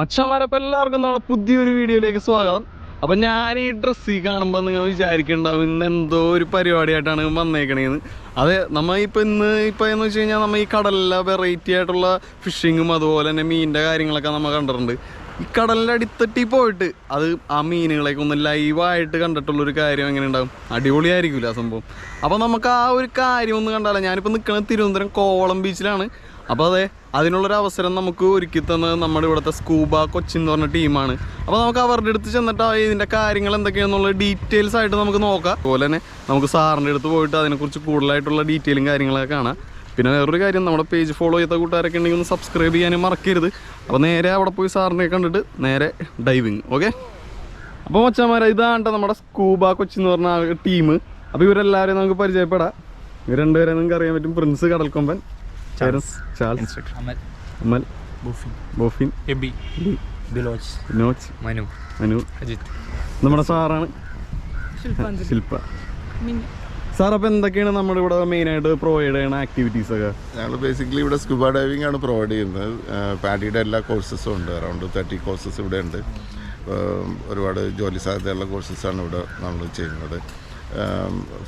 മച്ചന്മാരപ്പം എല്ലാവർക്കും നമ്മളെ പുതിയൊരു വീഡിയോയിലേക്ക് സ്വാഗതം. അപ്പം ഞാൻ ഈ ഡ്രസ്സ് കാണുമ്പോൾ നിങ്ങൾ വിചാരിക്കണ്ടാവും ഇന്ന് എന്തോ ഒരു പരിപാടിയായിട്ടാണ് വന്നേക്കണേന്ന്. അതെ നമ്മൾ ഇപ്പം ഇന്ന് ഇപ്പം എന്ന് വെച്ച് കഴിഞ്ഞാൽ നമ്മൾ ഈ കടലിലെ വെറൈറ്റി ആയിട്ടുള്ള ഫിഷിങ്ങും അതുപോലെ തന്നെ മീനിന്റെ കാര്യങ്ങളൊക്കെ നമ്മൾ കണ്ടിട്ടുണ്ട്. ഈ കടലിന്റെ അടിത്തട്ടി പോയിട്ട് അത് ആ മീനുകളെയൊക്കെ ഒന്ന് ലൈവായിട്ട് കണ്ടിട്ടുള്ളൊരു കാര്യം എങ്ങനെ ഉണ്ടാവും അടിപൊളിയായിരിക്കില്ല ആ സംഭവം. അപ്പോൾ നമുക്ക് ആ ഒരു കാര്യം ഒന്ന് കണ്ടാലോ? ഞാനിപ്പോൾ നിൽക്കുന്നത് തിരുവനന്തപുരം കോവളം ബീച്ചിലാണ് അപ്പോൾ അതെ അതിനുള്ളൊരു അവസരം നമുക്ക് ഒരുക്കി തന്നത് നമ്മുടെ ഇവിടുത്തെ സ്കൂബ കൊച്ചിൻ എന്ന് പറഞ്ഞ ടീമാണ്. അപ്പോൾ നമുക്ക് അവരുടെ അടുത്ത് ചെന്നിട്ട് ഇതിന്റെ കാര്യങ്ങൾ എന്തൊക്കെയാണെന്നുള്ള ഡീറ്റെയിൽസ് ആയിട്ട് നമുക്ക് നോക്കാം. അതുപോലെ തന്നെ നമുക്ക് സാറിന്റെ അടുത്ത് പോയിട്ട് അതിനെക്കുറിച്ച് കൂടുതലായിട്ടുള്ള ഡീറ്റെയിലും കാര്യങ്ങളൊക്കെ കാണാം. പിന്നെ വേറൊരു കാര്യം നമ്മുടെ പേജ് ഫോളോ ചെയ്ത കൂട്ടുകാരൊക്കെ ഉണ്ടെങ്കിൽ ഒന്ന് സബ്സ്ക്രൈബ് ചെയ്യാനും മറക്കരുത്. അപ്പോൾ നേരെ അവിടെ പോയി സാറിനെ കണ്ടിട്ട് നേരെ ഡൈവിങ് ഓക്കെ? അപ്പോൾ മച്ചാമാരെ ഇതാണ് നമ്മുടെ സ്കൂബ കൊച്ചി എന്ന് പറഞ്ഞ ടീം. അപ്പോൾ ഇവരെല്ലാവരെയും നമുക്ക് പരിചയപ്പെടാം. ഇവർ രണ്ടുപേരെ നിങ്ങൾക്ക് അറിയാൻ പറ്റും. Prince Kadalkomban Charles Charles Amal Amal boffin boffin AB ലി, ബിലോച്ച് മനു മനു അജിത് നമ്മുടെ സാറാണ്. ശില്പ സാർ അപ്പോൾ എന്തൊക്കെയാണ് നമ്മുടെ ഇവിടെ മെയിനായിട്ട് പ്രൊവൈഡ് ചെയ്യുന്ന ആക്ടിവിറ്റീസ് ഒക്കെ? ഞങ്ങൾ ബേസിക്കലി ഇവിടെ സ്കൂബ ഡൈവിംഗ് ആണ് പ്രൊവൈഡ് ചെയ്യുന്നത്. പാഡിയുടെ എല്ലാ കോഴ്സസും ഉണ്ട്. അറൗണ്ട് തേർട്ടി കോഴ്സസ് ഇവിടെ ഉണ്ട്. ഒരുപാട് ജോലി സാധ്യതയുള്ള കോഴ്സസാണ് ഇവിടെ നമ്മൾ ചെയ്യുന്നത്.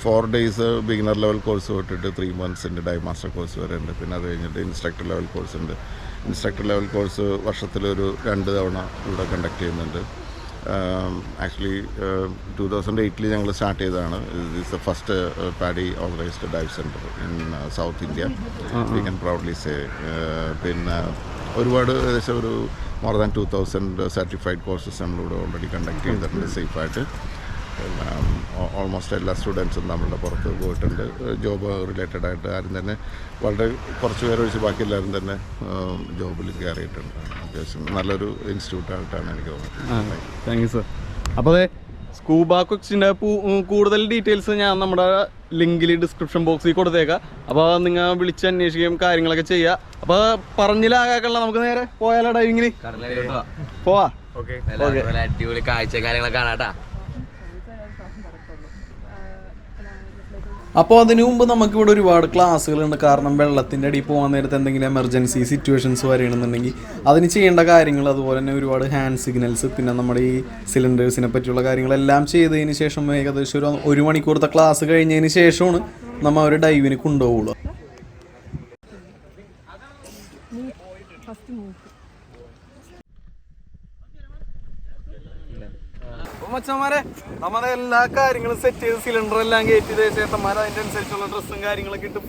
Four days beginner level course തൊട്ടിട്ട് ത്രീ മന്ത്സിന്റെ ഡൈ മാസ്റ്റർ കോഴ്സ് വരെ ഉണ്ട്. പിന്നെ അത് കഴിഞ്ഞിട്ട് ഇൻസ്ട്രക്ടർ ലെവൽ കോഴ്സ് ഉണ്ട്. ഇൻസ്ട്രക്ടർ ലെവൽ കോഴ്സ് വർഷത്തിലൊരു രണ്ട് തവണ ഇവിടെ കണ്ടക്ട് ചെയ്യുന്നുണ്ട്. ആക്ച്വലി ടു തൗസൻഡ് എയ്റ്റിൽ ഞങ്ങൾ സ്റ്റാർട്ട് ചെയ്തതാണ്. Is the first PADI organised dive centre in South India we can proudly say പിന്നെ ഒരുപാട് ഏകദേശം ഒരു more than two thousand certified courses നമ്മളിവിടെ ഓൾറെഡി കണ്ടക്ട് ചെയ്തിട്ടുണ്ട് സേഫായിട്ട് ഓൾമോസ്റ്റ് എല്ലാ സ്റ്റുഡൻസും നമ്മളുടെ പുറത്ത് പോയിട്ടുണ്ട്. ജോബ് റിലേറ്റഡ് ആയിട്ട് ആരും തന്നെ വളരെ കുറച്ച് പേര് ഒഴിച്ച് ബാക്കി എല്ലാവരും തന്നെ ജോബിൽ കയറിയിട്ടുണ്ട് അത്യാവശ്യം നല്ലൊരു ഇൻസ്റ്റിറ്റ്യൂട്ടായിട്ടാണ് എനിക്ക് തോന്നുന്നത്. താങ്ക് യു സർ അപ്പോൾ അതെ സ്കൂബ കൊച്ചിന്റെ കൂടുതൽ ഡീറ്റെയിൽസ് ഞാൻ നമ്മുടെ ലിങ്കിൽ ഡിസ്ക്രിപ്ഷൻ ബോക്സിൽ കൊടുത്തേക്കാം. അപ്പോൾ നിങ്ങൾ വിളിച്ച് അന്വേഷിക്കുകയും കാര്യങ്ങളൊക്കെ ചെയ്യുക അപ്പോൾ പറഞ്ഞിലാകാനുള്ള നമുക്ക് നേരെ പോയാലോ ഡൈവിങ്ങിന് പോവാ. ഓക്കെ. അടിപൊളി കാഴ്ച കാര്യങ്ങളൊക്കെ കാണാട്ടാ. അപ്പോൾ അതിനു മുമ്പ് നമുക്കിവിടെ ഒരുപാട് ക്ലാസ്സുകളുണ്ട്. കാരണം വെള്ളത്തിന്റെ അടി പോകാൻ നേരത്തെ എന്തെങ്കിലും എമർജൻസി സിറ്റുവേഷൻസ് വരികയാണെന്നുണ്ടെങ്കിൽ അതിന് ചെയ്യേണ്ട കാര്യങ്ങൾ അതുപോലെ തന്നെ ഒരുപാട് ഹാൻഡ് സിഗ്നൽസ് പിന്നെ നമ്മുടെ ഈ സിലിണ്ടേഴ്സിനെ പറ്റിയുള്ള കാര്യങ്ങളെല്ലാം ചെയ്തതിന് ശേഷം ഏകദേശം ഒരു ഒരു മണിക്കൂറത്തെ ക്ലാസ് കഴിഞ്ഞതിന് ശേഷമാണ് നമ്മൾ ഒരു ഡൈവിന് കൊണ്ടുപോകുള്ളൂ അപ്പോൾ മച്ചന്മാരെ നമ്മുടെ എല്ലാ കാര്യങ്ങളും സെറ്റ് ചെയ്ത് സിലിണ്ടർ എല്ലാം കയറ്റി ചേട്ടന്മാർ അതിന്റെ അനുസരിച്ചുള്ള ഡ്രസ്സും കാര്യങ്ങളൊക്കെ ഇട്ട്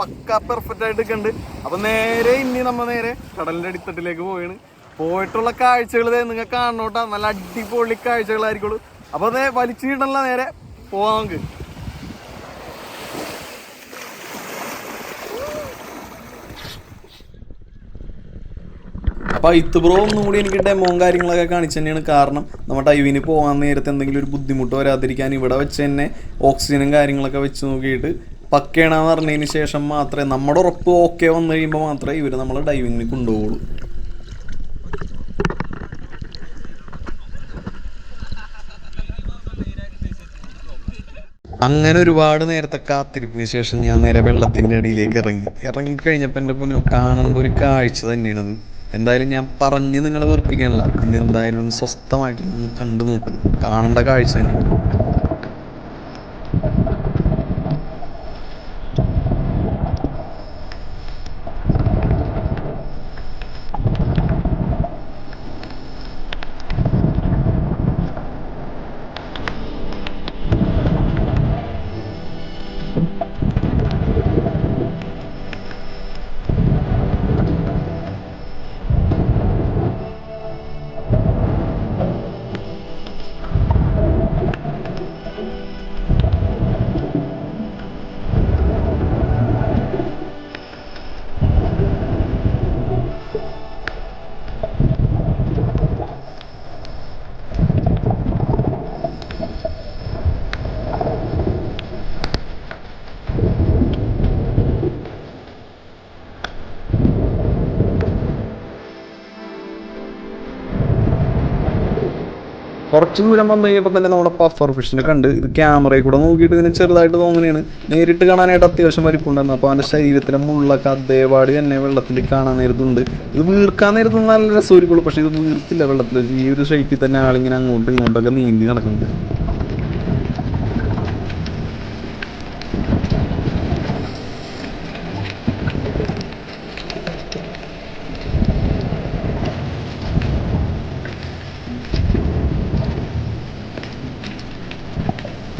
പക്ക പെർഫെക്റ്റ് ആയിട്ട് കണ്ട് അപ്പൊ നേരെ ഇനി നമ്മ നേരെ കടലിന്റെ അടിത്തട്ടിലേക്ക് പോയാണ് പോയിട്ടുള്ള കാഴ്ചകൾ നിങ്ങൾ കാണണോട്ടാ. നല്ല അടിപൊളി കാഴ്ചകളായിരിക്കുള്ളൂ. അപ്പൊ അതേ വലിച്ചിടല്ല നേരെ. പോവാം നമുക്ക്. അപ്പോൾ ഇത് ബ്രോ ഒന്നും കൂടി എനിക്ക് ഡെമോ കാര്യങ്ങളൊക്കെ കാണിച്ചു തന്നെയാണ് കാരണം നമ്മുടെ ഡൈവിന് പോകാൻ നേരത്തെ എന്തെങ്കിലും ഒരു ബുദ്ധിമുട്ട് വരാതിരിക്കാൻ ഇവിടെ വെച്ച് തന്നെ ഓക്സിജനും കാര്യങ്ങളൊക്കെ വെച്ച് നോക്കിയിട്ട് പക്കയാണെന്ന് പറഞ്ഞതിന് ശേഷം മാത്രമേ നമ്മുടെ ഉറപ്പ് ഓക്കെ വന്നു കഴിയുമ്പോൾ മാത്രമേ ഇവർ നമ്മളെ ഡൈവിങ്ങിന് കൊണ്ടുപോകുള്ളൂ. അങ്ങനെ ഒരുപാട് നേരത്തെ കാത്തിരിപ്പിന് ശേഷം ഞാൻ നേരെ വെള്ളത്തിന്റെ അടിയിലേക്ക് ഇറങ്ങി. ഇറങ്ങി കഴിഞ്ഞപ്പോൾ എന്റെ പൊന്നു കാണുമ്പോൾ ഒരു കാഴ്ച തന്നെയാണത്. എന്തായാലും ഞാൻ പറഞ്ഞ് നിങ്ങളെ വെറുപ്പിക്കാനല്ല. ഇനി എന്തായാലും സ്വസ്ഥമായിട്ട് കണ്ടു നോക്കും. കാണേണ്ട കാഴ്ച തന്നെ. കുറച്ച് ദൂരം വന്നു കഴിയുമ്പോൾ തന്നെ നമ്മുടെ പഫർ ഫിഷിനെ കണ്ട് ഇത് ക്യാമറയിൽ കൂടെ നോക്കിയിട്ട് ഇതിന് ചെറുതായിട്ട് തോന്നുകയാണ് നേരിട്ട് കാണാനായിട്ട് അത്യാവശ്യം വരിപ്പുണ്ടായിരുന്നു അപ്പോൾ അവന്റെ ശരീരത്തിലെ മുള്ളൊക്കെ അതേപാടി തന്നെ വെള്ളത്തിൽ കാണാൻ നേരത്തുണ്ട്. ഇത് വീർക്കാൻ നേരത്ത് നല്ല രസമായിരിക്കുള്ളൂ. പക്ഷേ ഇത് വീർത്തില്ല വെള്ളത്തിൽ. ഈ ഒരു ഷേപ്പിൽ തന്നെ ആളിങ്ങനെ അങ്ങോട്ടും ഇങ്ങോട്ടൊക്കെ നീന്തി നടക്കുന്നുണ്ട്.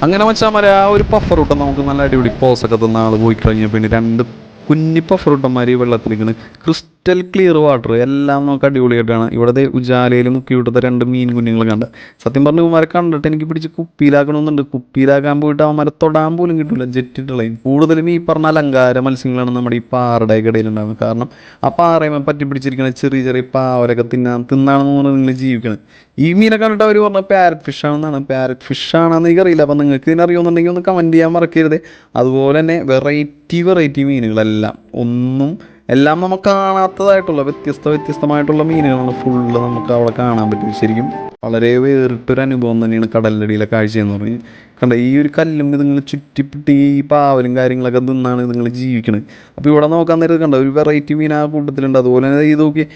അങ്ങനെ വെച്ചാൽ മതി ആ ഒരു പഫർ കിട്ടും നമുക്ക് നല്ല അടിപൊളി പോസൊക്കെ തന്ന ആൾ പോയി കഴിഞ്ഞാൽ പിന്നെ രണ്ട് കുഞ്ഞി ഫ്രൂട്ട് മാതിരി വെള്ളത്തിലിരിക്കുന്നത് ക്രിസ്റ്റൽ ക്ലിയർ വാട്ടർ എല്ലാം നമുക്ക് അടിപൊളിയായിട്ടാണ്. ഇവിടുത്തെ ഉജാലയിലും ക്യൂട്ടത്തെ രണ്ട് മീൻ കുഞ്ഞുങ്ങൾ കണ്ട്. സത്യം പറഞ്ഞ ഇവന്മാരെ കണ്ടിട്ട് എനിക്ക് പിടിച്ച് കുപ്പിയിലാക്കണമെന്നുണ്ട് കുപ്പിയിലാക്കാൻ പോയിട്ട് അവന്മാരെ തൊടാൻ പോലും കിട്ടില്ല ജെറ്റിട്ടുള്ള കൂടുതലും ഈ പറഞ്ഞ അലങ്കാര മത്സ്യങ്ങളാണ് നമ്മുടെ ഈ പാറയുടെ ഇടയിലുണ്ടാകുന്നത് കാരണം ആ പാറയുമ്പോൾ പറ്റി പിടിച്ചിരിക്കുന്ന ചെറിയ ചെറിയ പാവലൊക്കെ തിന്നാൻ തിന്നാണെന്ന് പറഞ്ഞാൽ നിങ്ങൾ ജീവിക്കുന്നത് ഈ മീനെ കണ്ടിട്ട് അവർ പറഞ്ഞ പാരറ്റ് ഫിഷ് ആണെന്നാണ്. പാരറ്റ് ഫിഷ് ആണെന്ന് എനിക്കറിയില്ല. അപ്പം നിങ്ങൾക്ക് ഇതിനറിയുമെന്നുണ്ടെങ്കിൽ ഒന്ന് കമന്റ് ചെയ്യാൻ മറക്കരുത്. അതുപോലെ തന്നെ വെറൈറ്റി വെറൈറ്റി മീനുകളെല്ലാം ഒന്നും എല്ലാം നമുക്ക് കാണാത്തതായിട്ടുള്ള വ്യത്യസ്ത വ്യത്യസ്തമായിട്ടുള്ള മീനുകളാണ് ഫുള്ള് നമുക്ക് അവിടെ കാണാൻ പറ്റും. ശരിക്കും വളരെ വേറിട്ടൊരു അനുഭവം തന്നെയാണ് കടലിനടിയിലെ കാഴ്ച എന്ന് പറഞ്ഞ്. കണ്ട ഈ ഒരു കല്ലും ഇതുങ്ങൾ ചുറ്റിപ്പിട്ടി ഈ പാവലും കാര്യങ്ങളൊക്കെ തിന്നാണ് ഇതുങ്ങൾ ജീവിക്കുന്നത് അപ്പോൾ ഇവിടെ നോക്കാൻ നേരത്ത് കണ്ട ഒരു വെറൈറ്റി മീൻ ആ കൂട്ടത്തിലുണ്ട്. അതുപോലെ തന്നെ ഇത് നോക്കി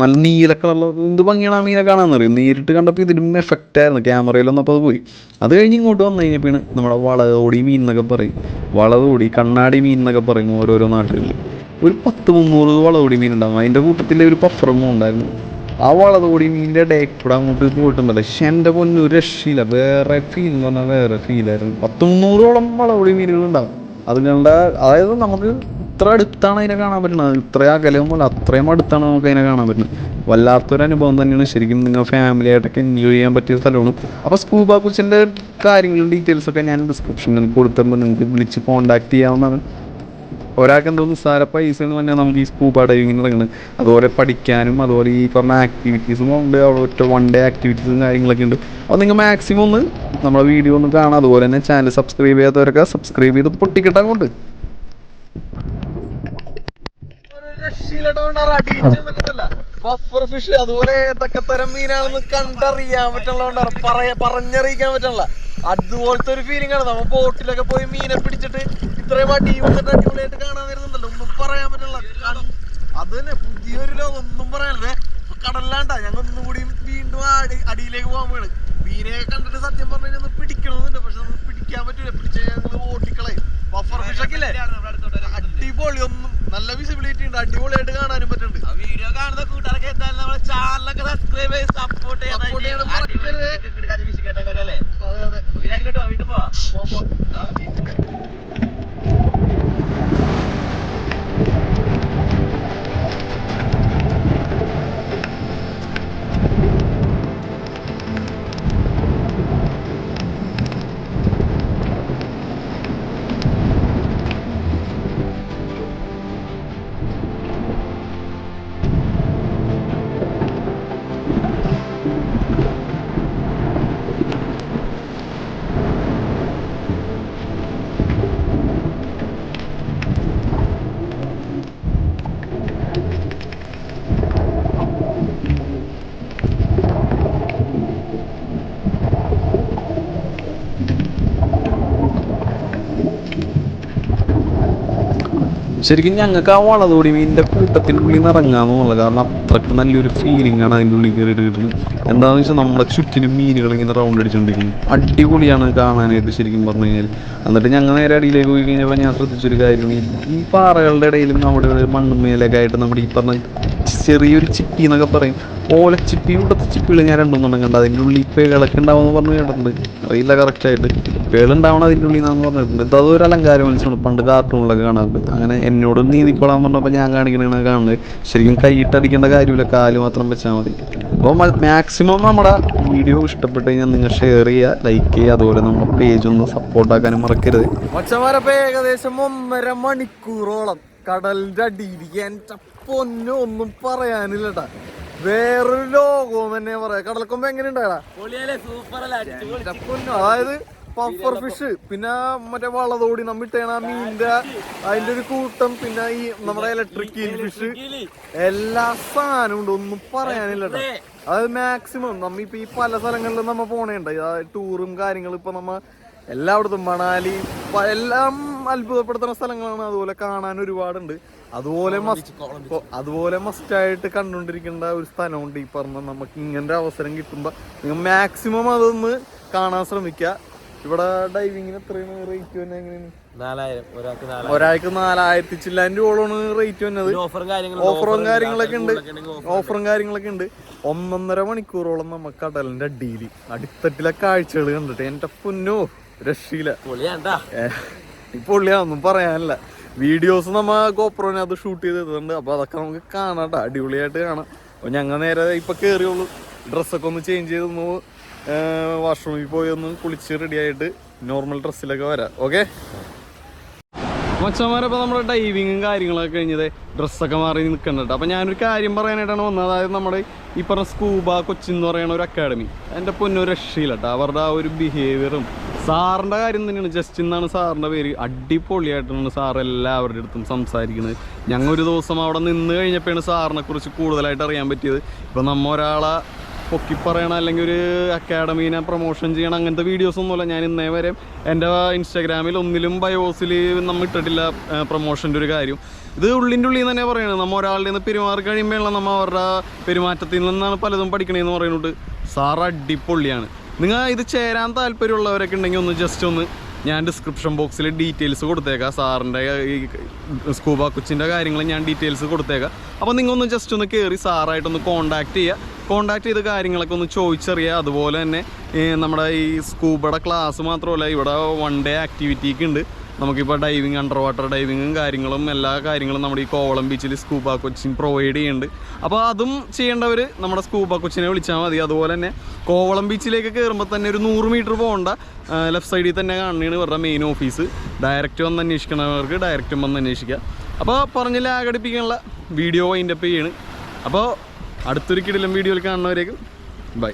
നല്ല നീല കളറുള്ള എന്ത് ഭംഗിയാണ് ആ മീനെ കാണാമെന്നറിയും നേരിട്ട് കണ്ടപ്പോൾ ഇതിലും എഫക്റ്റ് ആയിരുന്നു. ക്യാമറയിലൊന്നും അപ്പോൾ അത് പോയി. അത് കഴിഞ്ഞ് ഇങ്ങോട്ട് വന്നു കഴിഞ്ഞപ്പോൾ നമ്മുടെ വളതോടി മീൻ എന്നൊക്കെ പറയും. വളതോടി കണ്ണാടി മീൻ എന്നൊക്കെ പറയും ഓരോരോ നാട്ടുകളിൽ ഒരു പത്ത് മുന്നൂറ് വളതോടി മീൻ ഉണ്ടാകും അതിന്റെ കൂട്ടത്തിൽ ഒരു പഫ്രമും ഉണ്ടായിരുന്നു. ആ വളതോടി മീനിന്റെ ഡേക്കൂടെ കൂടെ അങ്ങോട്ട് പോയിട്ടുണ്ടല്ലോ പക്ഷെ എന്റെ പൊന്നു രക്ഷയില്ല. വേറെ ഫീൽ എന്ന് പറഞ്ഞാൽ വേറെ ഫീലായിരുന്നു പത്ത് മുന്നൂറോളം വളതോടി മീനുകളുണ്ടാവും അത് കണ്ട അതായത് നമുക്ക് ഇത്ര അടുത്താണ് അതിനെ കാണാൻ പറ്റുന്നത്. ഇത്ര പോലെ അത്രയും അടുത്താണ് നമുക്ക് അതിനെ കാണാൻ പറ്റുന്നത്. വല്ലാത്തൊരു അനുഭവം തന്നെയാണ്. ശരിക്കും നിങ്ങൾ ഫാമിലി ആയിട്ടൊക്കെ എൻജോയ് ചെയ്യാൻ പറ്റിയ സ്ഥലമാണ്. അപ്പോൾ സ്കൂബ കുച്ചിന്റെ കാര്യങ്ങളും ഡീറ്റെയിൽസ് ഒക്കെ ഞാൻ ഡിസ്ക്രിപ്ഷനിൽ കൊടുത്തപ്പോൾ നിങ്ങൾക്ക് വിളിച്ച് കോൺടാക്ട് ചെയ്യാവുന്നതാണ്. ഒരാൾക്ക് എന്തോ നിസ്സാര പൈസ എന്ന് പറഞ്ഞാൽ നമുക്ക് ഈ സ്കൂബ ഡൈവിങ്ങിന് ഇറങ്ങുന്നത് അതുപോലെ പഠിക്കാനും അതുപോലെ ഈ പറഞ്ഞ ആക്ടിവിറ്റീസും ഉണ്ട്. അവിടെ ഒറ്റ വൺ ഡേ ആക്ടിവിറ്റീസും കാര്യങ്ങളൊക്കെ ഉണ്ട്. അപ്പോൾ നിങ്ങൾ മാക്സിമം ഒന്ന് നമ്മുടെ വീഡിയോ ഒന്ന് കാണാം അതുപോലെ തന്നെ ചാനൽ സബ്സ്ക്രൈബ് ചെയ്യാത്തവരൊക്കെ സബ്സ്ക്രൈബ് ചെയ്ത് പൊട്ടിക്കിട്ടാൻ കൊണ്ട് ബഫർ ഫിഷ് അതുപോലെ ഏതൊക്കെ തരം മീനാണെന്ന് കണ്ടറിയാൻ പറ്റുള്ള പറയാ പറഞ്ഞറിയിക്കാൻ പറ്റണല്ല അതുപോലത്തെ ഒരു ഫീലിംഗ് ആണ്. നമ്മ ബോട്ടിലൊക്കെ പോയി മീനെ പിടിച്ചിട്ട് ഇത്രയും അടി വന്നിട്ട് അടിപൊളിയായിട്ട് കാണാൻ വരുന്നുണ്ടല്ലോ. ഒന്നും പറയാൻ പറ്റില്ല അത് തന്നെ പുതിയൊരു ലോകം. ഒന്നും പറയാനല്ലേ. കടലിലാണ്ടാ. ഞങ്ങൾ ഒന്നും കൂടി വീണ്ടും അടി അടിയിലേക്ക് പോകാൻ വീണ് മീനെ കണ്ടിട്ട് സത്യം പറഞ്ഞു കഴിഞ്ഞാൽ പിടിക്കണമെന്നുണ്ട്. പക്ഷെ നമുക്ക് പിടിക്കാൻ പറ്റൂല. പിടിച്ച ഞങ്ങൾ ഓട്ടിക്കളയും ബഫർ ഫിഷ് ഒക്കെ ഇല്ലേ? അടിപൊളി. ഒന്നും നല്ല വിസിബിലിറ്റി ഉണ്ട്. അടിപൊളിയായിട്ട് കാണാനും പറ്റുന്നുണ്ട്. ആ വീഡിയോ കാണുന്ന കൂട്ടുകാരൊക്കെ എന്തായാലും നമ്മളെ ചാനലൊക്കെ സബ്സ്ക്രൈബ് ചെയ്ത് സപ്പോർട്ട് ചെയ്യണം, ശരിക്കും ഞങ്ങൾക്ക് ആ വളതോടി മീനിന്റെ കൂട്ടത്തിന്റെ ഉള്ളിൽ നിന്ന് ഇറങ്ങാമെന്നുള്ളത് കാരണം അത്രയ്ക്ക് നല്ലൊരു ഫീലിംഗ് ആണ് അതിന്റെ ഉള്ളിൽ കയറിയിട്ട് എന്താണെന്ന് വെച്ചാൽ നമ്മുടെ ചുറ്റിനും മീനുകൾ ഇങ്ങനെ റൗണ്ട് അടിച്ചുകൊണ്ടിരിക്കുന്നു അടിപൊളിയാണ് കാണാനായിട്ട് ശരിക്കും പറഞ്ഞു കഴിഞ്ഞാൽ എന്നിട്ട് ഞങ്ങൾ നേരെ അടിയിലേക്ക് പോയി കഴിഞ്ഞപ്പോൾ ഞാൻ ശ്രദ്ധിച്ചൊരു കാര്യം ഈ പാറകളുടെ ഇടയിലും നമ്മുടെ മണ്ണും മേലൊക്കെ ആയിട്ട് നമ്മുടെ ഈ പറഞ്ഞ ചെറിയൊരു ചിപ്പി എന്നൊക്കെ പറയും. ഓലച്ചിപ്പി ഇവിടുത്തെ ചിപ്പികൾ ഞാൻ രണ്ടും കണ്ടത് അതിന്റെ ഉള്ളിൽ പേകളൊക്കെ ഉണ്ടാവുമെന്ന് പറഞ്ഞു കേട്ടിട്ടുണ്ട്. അറിയില്ല കറക്റ്റായിട്ട് പേളുണ്ടാവണം അതിന്റെ ഉള്ളിൽ നിന്നാന്ന് പറഞ്ഞിട്ടുണ്ട്. ഇത് അതൊരു അലങ്കാര മത്സ്യമാണ്. പണ്ട് കാർട്ടൂണിലൊക്കെ കാണാറുണ്ട് അങ്ങനെ എന്നോട് നീന്തിക്കോളാൻ പറഞ്ഞപ്പോൾ ഞാൻ കാണിക്കണ കാണുന്നത്. ശരിക്കും കൈയിട്ടടിക്കേണ്ട കാര്യമില്ല. കാൽ മാത്രം വെച്ചാൽ മതി. അപ്പോൾ മാക്സിമം നമ്മുടെ വീഡിയോ ഇഷ്ടപ്പെട്ട് കഴിഞ്ഞാൽ നിങ്ങൾ ഷെയർ ചെയ്യുക ലൈക്ക് ചെയ്യുക. അതുപോലെ നമ്മുടെ പേജ് ഒന്ന് സപ്പോർട്ടാക്കാനും മറക്കരുത്. ഏകദേശം ഒന്നര മണിക്കൂറോളം കടലിന്റെ അടിയിൽ എന്റെ പൊന്നു ഒന്നും പറയാനില്ലട്ടാ. വേറൊരു ലോകവും തന്നെ പറയാ. കടൽക്കൊമ്പ് എങ്ങനെ ഉണ്ടാടാ സൂപ്പർ അല്ല? എന്റെ പൊന്നു. അതായത് പഫർ ഫിഷ് പിന്നെ മറ്റേ വളതോടി നമ്മിട്ടേണ മീനിന്റെ അതിന്റെ ഒരു കൂട്ടം പിന്നെ ഈ നമ്മുടെ ഇലക്ട്രിക് ഫിഷ് എല്ലാ സാധനവും ഉണ്ട് ഒന്നും പറയാനില്ലട്ടാ. അത് മാക്സിമം നമ്മ ഇപ്പൊ ഈ പല സ്ഥലങ്ങളിലും നമ്മ പോണേണ്ട. ടൂറും കാര്യങ്ങളും ഇപ്പൊ നമ്മ എല്ലായിടത്തും മണാലി എല്ലാം അത്ഭുതപ്പെടുത്തുന്ന സ്ഥലങ്ങളാണ് അതുപോലെ കാണാൻ ഒരുപാടുണ്ട്. അതുപോലെ മസ്റ്റ് അതുപോലെ മസ്റ്റായിട്ട് കണ്ടുകൊണ്ടിരിക്കേണ്ട ഒരു സ്ഥലമുണ്ട്. ഈ പറഞ്ഞ നമുക്ക് ഇങ്ങനത്തെ അവസരം കിട്ടുമ്പോ നിങ്ങൾ മാക്സിമം അതൊന്ന് കാണാൻ ശ്രമിക്കുക ഇവിടെ ഡൈവിങ്ങിന് എത്രയാണ് റേറ്റ് വരുന്നത് എങ്ങനെയാണ്? നാലായിരം. ഒരാൾക്ക് നാലായിരം. ഒരാൾക്ക് നാലായിരത്തി ചില്ലായിരം രൂപയോളാണ് റേറ്റ് വന്നത് ഓഫറും കാര്യങ്ങളും ഓഫറും കാര്യങ്ങളൊക്കെ ഉണ്ട്. ഓഫറും കാര്യങ്ങളൊക്കെ ഉണ്ട്. ഒന്നൊന്നര മണിക്കൂറോളം നമുക്ക് കടലിന്റെ അടിയിൽ അടിത്തട്ടിലെ കാഴ്ചകൾ കണ്ടിട്ട് എന്റെ പൊന്നോ രക്ഷയില്ല. ഇപ്പൊ ഒന്നും പറയാനില്ല. വീഡിയോസ് നമ്മ ഗോപ്രോനെ അത് ഷൂട്ട് ചെയ്തിട്ടുണ്ട് അപ്പൊ അതൊക്കെ നമുക്ക് കാണാട്ടോ അടിപൊളിയായിട്ട് കാണാം. അപ്പൊ ഞങ്ങൾ നേരെ ഇപ്പൊ കേറിയുള്ളൂ. ഡ്രസ്സൊക്കെ ഒന്ന് ചേഞ്ച് ചെയ്ത് വാഷ്റൂമിൽ പോയി ഒന്ന് കുളിച്ച് റെഡിയായിട്ട് നോർമൽ ഡ്രസ്സിലൊക്കെ വരാം. ഓക്കെ മച്ചന്മാരപ്പോൾ നമ്മുടെ ഡൈവിങ്ങും കാര്യങ്ങളൊക്കെ കഴിഞ്ഞത് ഡ്രസ്സൊക്കെ മാറി നിൽക്കുന്നുണ്ട് അപ്പോൾ ഞാനൊരു കാര്യം പറയാനായിട്ടാണ് വന്നത്. അതായത് നമ്മുടെ ഈ പറഞ്ഞ സ്കൂബ കൊച്ചിൻ എന്ന് പറയുന്ന ഒരു അക്കാഡമി എന്റെ പൊന്നൊരു രക്ഷയില്ല കേട്ടോ. അവരുടെ ആ ഒരു ബിഹേവിയറും സാറിന്റെ കാര്യം തന്നെയാണ്. ജസ്റ്റ് എന്നാണ് സാറിന്റെ പേര്. അടിപൊളിയായിട്ടാണ് സാർ എല്ലാവരുടെ അടുത്തും സംസാരിക്കുന്നത്. ഞങ്ങൾ ഒരു ദിവസം അവിടെ നിന്ന് കഴിഞ്ഞപ്പോഴാണ് സാറിനെ കുറിച്ച് കൂടുതലായിട്ട് അറിയാൻ പറ്റിയത്. ഇപ്പം നമ്മ ഒരാളെ പൊക്കി പറയണ അല്ലെങ്കിൽ ഒരു അക്കാഡമീനെ പ്രൊമോഷൻ ചെയ്യണം അങ്ങനത്തെ വീഡിയോസ് ഒന്നുമില്ല. ഞാൻ ഇന്നേ വരെ എന്റെ ഇൻസ്റ്റാഗ്രാമിൽ ഒന്നിലും ബയോസിൽ നമ്മൾ ഇട്ടിട്ടില്ല പ്രൊമോഷന്റെ ഒരു കാര്യം. ഇത് ഉള്ളിന്റെ ഉള്ളിൽ തന്നെ പറയണത്. നമ്മൾ ഒരാളുടെ നിന്ന് പെരുമാറി കഴിയുമ്പോഴാണ് നമ്മൾ അവരുടെ പെരുമാറ്റത്തിൽ നിന്നാണ് പലതും പഠിക്കണേന്ന് പറയുന്നത്. സാർ അടിപൊളിയാണ്. നിങ്ങൾ ഇത് ചേരാൻ താല്പര്യമുള്ളവരൊക്കെ ഉണ്ടെങ്കിൽ ഒന്ന് ജസ്റ്റ് ഒന്ന് ഞാൻ ഡിസ്ക്രിപ്ഷൻ ബോക്സിൽ ഡീറ്റെയിൽസ് കൊടുത്തേക്കാം. സാറിന്റെ ഈ സ്കൂബ കൊച്ചിന്റെ കാര്യങ്ങൾ ഞാൻ ഡീറ്റെയിൽസ് കൊടുത്തേക്കാം. അപ്പോൾ നിങ്ങൾ ഒന്ന് ജസ്റ്റ് ഒന്ന് കയറി സാറായിട്ടൊന്ന് കോൺടാക്റ്റ് ചെയ്യുക കോൺടാക്ട് ചെയ്ത് കാര്യങ്ങളൊക്കെ ഒന്ന് ചോദിച്ചറിയുക അതുപോലെ തന്നെ നമ്മുടെ ഈ സ്കൂബയുടെ ക്ലാസ് മാത്രമല്ല ഇവിടെ വൺ ഡേ ആക്ടിവിറ്റിക്ക് ഉണ്ട് നമുക്കിപ്പോൾ ഡൈവിങ് അണ്ടർ വാട്ടർ ഡൈവിങ്ങും കാര്യങ്ങളും എല്ലാ കാര്യങ്ങളും നമ്മുടെ ഈ കോവളം ബീച്ചിൽ സ്കൂബ കൊച്ചിൻ പ്രൊവൈഡ് ചെയ്യുന്നുണ്ട്. അപ്പോൾ അതും ചെയ്യേണ്ടവർ നമ്മുടെ സ്കൂബ കൊച്ചിനെ വിളിച്ചാൽ മതി. അതുപോലെ തന്നെ കോവളം ബീച്ചിലേക്ക് കയറുമ്പോൾ തന്നെ ഒരു നൂറ് മീറ്റർ പോകണ്ട ലെഫ്റ്റ് സൈഡിൽ തന്നെ കാണുന്നതാണ് ഇവരുടെ മെയിൻ ഓഫീസ് ഡയറക്റ്റ് വന്ന് അന്വേഷിക്കണവർക്ക് ഡയറക്റ്റും വന്ന് അന്വേഷിക്കുക അപ്പോൾ പറഞ്ഞ ലാഗടിപ്പിക്കാനുള്ള വീഡിയോ വൈൻഡപ്പ് ചെയ്യാണ്. അപ്പോൾ അടുത്തൊരു കിടിലം വീഡിയോയിൽ കാണുന്നവരേക്കും ബൈ